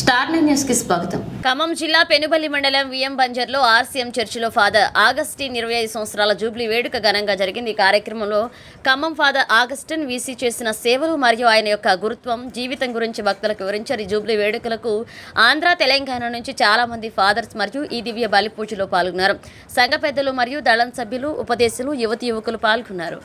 Star న్యూస్కి స్వాగతం. ఖమ్మం జిల్లా పెనుబల్లి మండలం విఎం బంజర్లో ఆర్సీఎం చర్చిలో ఫాదర్ ఆగస్టిన్ ఇరవై ఐదు సంవత్సరాల జూబ్లీ వేడుక ఘనంగా జరిగింది. ఈ కార్యక్రమంలో ఖమ్మం ఫాదర్ ఆగస్టిన్ వీసీ చేసిన సేవలు మరియు ఆయన యొక్క గురుత్వం జీవితం గురించి భక్తులకు వివరించారు. ఈ జూబ్లీ వేడుకలకు ఆంధ్ర తెలంగాణ నుంచి చాలా మంది ఫాదర్స్ మరియు ఈ దివ్య బలి పూజలో పాల్గొన్నారు. సంఘ పెద్దలు మరియు దళం సభ్యులు ఉపదేశులు యువతి యువకులు పాల్గొన్నారు.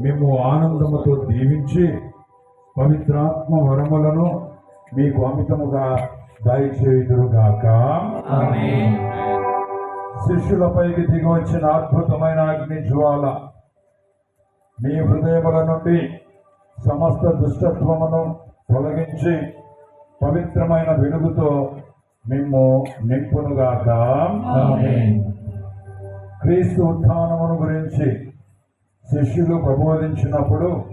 మేము ఆనందముతో దీవించి పవిత్రాత్మ వరములను మీకు అమితముగా దయచేయుదురుగాక. శిష్యులపైకి దిగి వచ్చిన అద్భుతమైన అగ్ని జ్వాల మీ హృదయముల నుండి సమస్త దుష్టత్వమును తొలగించి పవిత్రమైన వెలుగుతో మేము నింపునుగాక. క్రీస్తు ఉత్థానమును గురించి శిష్యులు ప్రబోధించినప్పుడు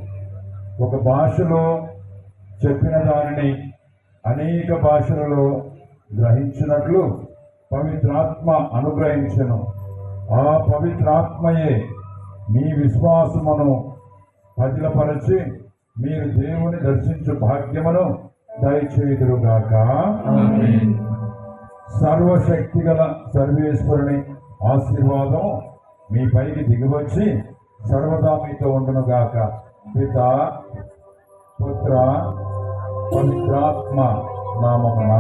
ఒక భాషలో చెప్పిన దానిని అనేక భాషలలో గ్రహించినట్లు పవిత్రాత్మ అనుగ్రహించను. ఆ పవిత్రాత్మయే మీ విశ్వాసమును పదిలపరచి మీరు దేవుని దర్శించు భాగ్యమును దయచేయుదురుగాక. సర్వశక్తి గల సర్వేశ్వరుని ఆశీర్వాదం మీ పైకి దిగివచ్చి సర్వదా మీతో ఉండునుగాక పిత పుత్ర పవిత్రాత్మ నామమున.